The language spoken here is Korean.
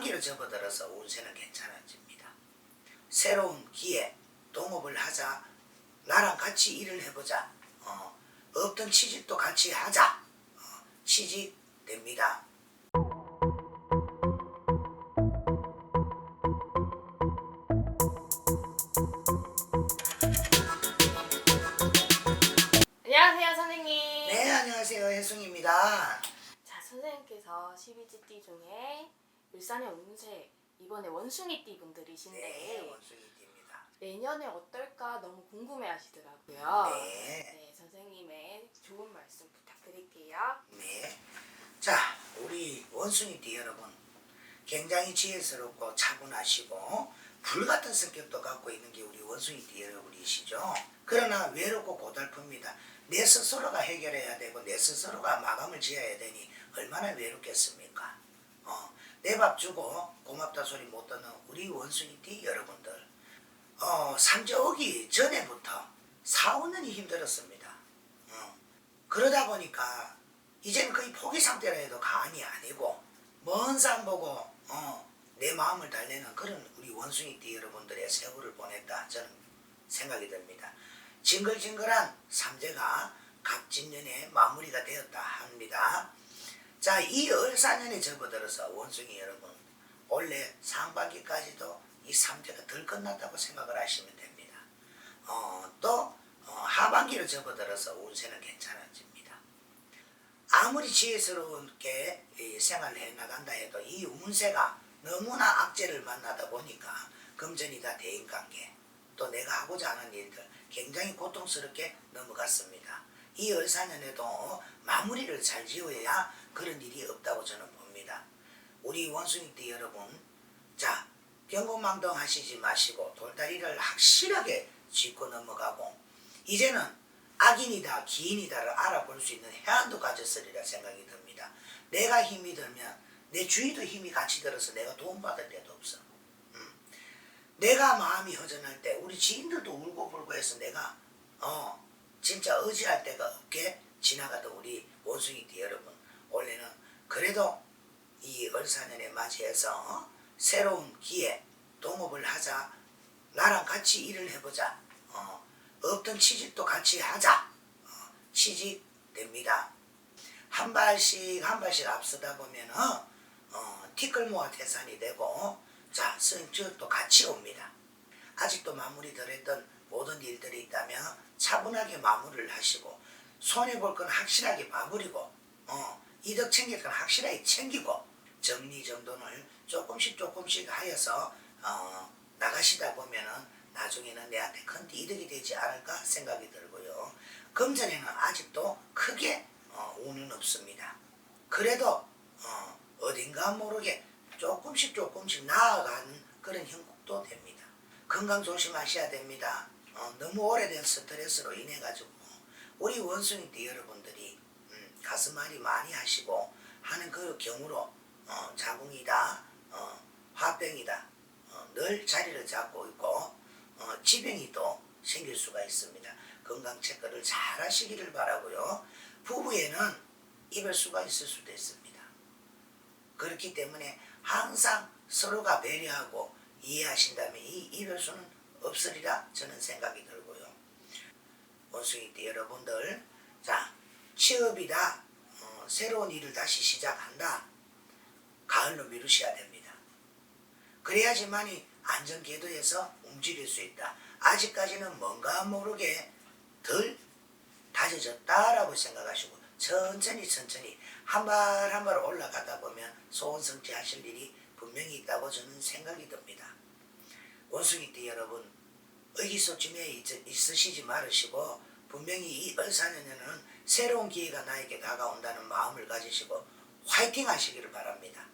하반기를 접어들어서 운세는 괜찮아집니다. 새로운 기회, 동업을 하자. 나랑 같이 일을 해보자. 어, 없던 취직도 같이 하자. 어, 취직됩니다. 안녕하세요 선생님. 네, 안녕하세요. 혜승입니다. 자 선생님께서 12지띠 중에 일산의 운세 이번에 원숭이띠 분들이신데 네, 원숭이입니다. 내년에 어떨까 너무 궁금해 하시더라고요. 네. 네, 선생님의 좋은 말씀 부탁드릴게요. 네. 자, 우리 원숭이띠 여러분. 굉장히 지혜스럽고 차분하시고 불같은 성격도 갖고 있는 게 우리 원숭이띠 여러분이시죠. 그러나 외롭고 고달픕니다. 내 스스로가 해결해야 되고 내 스스로가 마감을 지어야 되니 얼마나 외롭겠습니까? 어, 내밥 주고 고맙다 소리 못 듣는 우리 원숭이띠 여러분들. 어, 삼재 오기 전에부터 사오는이 힘들었습니다. 어. 그러다 보니까 이제는 거의 포기 상태라 해도 가안이 아니고 먼 산 보고 어, 내 마음을 달래는 그런 우리 원숭이띠 여러분들의 세월을 보냈다 저는 생각이 듭니다. 징글징글한 삼재가 갑진년에 마무리가 되었다 합니다. 자, 이 을사년에 접어들어서 원숭이 여러분 원래 상반기까지도 이 삼재가 덜 끝났다고 생각을 하시면 됩니다. 어, 또 어, 하반기를 접어들어서 운세는 괜찮아집니다. 아무리 지혜스럽게 이 생활을 해나간다 해도 이 운세가 너무나 악재를 만나다 보니까 금전이다 대인관계 또 내가 하고자 하는 일들 굉장히 고통스럽게 넘어갔습니다. 이 을사년에도 마무리를 잘 지어야 그런 일이 없다고 저는 봅니다. 우리 원숭이띠 여러분 자 경고망동 하시지 마시고 돌다리를 확실하게 짚고 넘어가고 이제는 악인이다 기인이다를 알아볼 수 있는 해안도 가졌으리라 생각이 듭니다. 내가 힘이 들면 내 주위도 힘이 같이 들어서 내가 도움받을 데도 없어. 음. 내가 마음이 허전할 때 우리 지인들도 울고 불고 해서 내가 어 진짜 의지할 데가 없게 지나가던 우리 원숭이띠 여러분. 원래는 그래도 이 을사년에 맞이해서 어? 새로운 기회 동업을 하자. 나랑 같이 일을 해보자. 어, 없던 취직도 같이 하자. 어, 취직됩니다. 한 발씩 한 발씩 앞서다 보면 어, 어, 티끌모아 태산이 되고 자 성적도 같이 옵니다. 아직도 마무리 덜 했던 모든 일들이 있다면 차분하게 마무리를 하시고 손해볼 건 확실하게 마무리고 어, 이득 챙길 건 확실하게 챙기고 정리정돈을 조금씩 조금씩 하여서 어, 나가시다 보면은 나중에는 내한테 큰 이득이 되지 않을까 생각이 들고요. 금전에는 아직도 크게 어, 운은 없습니다. 그래도 어, 어딘가 모르게 조금씩 조금씩 나아가는 그런 형국도 됩니다. 건강 조심하셔야 됩니다. 어, 너무 오래된 스트레스로 인해 가지고 우리 원숭이띠 여러분들이 음, 가슴앓이 많이 하시고 하는 그 경우로 어, 자궁이다, 어, 화병이다, 어, 늘 자리를 잡고 있고 어, 지병이 또 생길 수가 있습니다. 건강 체크를 잘 하시기를 바라고요. 부부에는 이별수가 있을 수도 있습니다. 그렇기 때문에 항상 서로가 배려하고 이해하신다면 이 이별수는 없으리라 저는 생각이 들고요. 원숭이띠 여러분들, 자 취업이다, 어, 새로운 일을 다시 시작한다. 가을로 미루셔야 됩니다. 그래야지만이 안전궤도에서 움직일 수 있다. 아직까지는 뭔가 모르게 덜 다져졌다라고 생각하시고 천천히 천천히 한 발 한 발 올라가다 보면 소원 성취하실 일이 분명히 있다고 저는 생각이 듭니다. 원숭이 띠 여러분 의기소침해 있- 있으시지 말으시고 분명히 이 을사년에는 새로운 기회가 나에게 다가온다는 마음을 가지시고 화이팅 하시기를 바랍니다.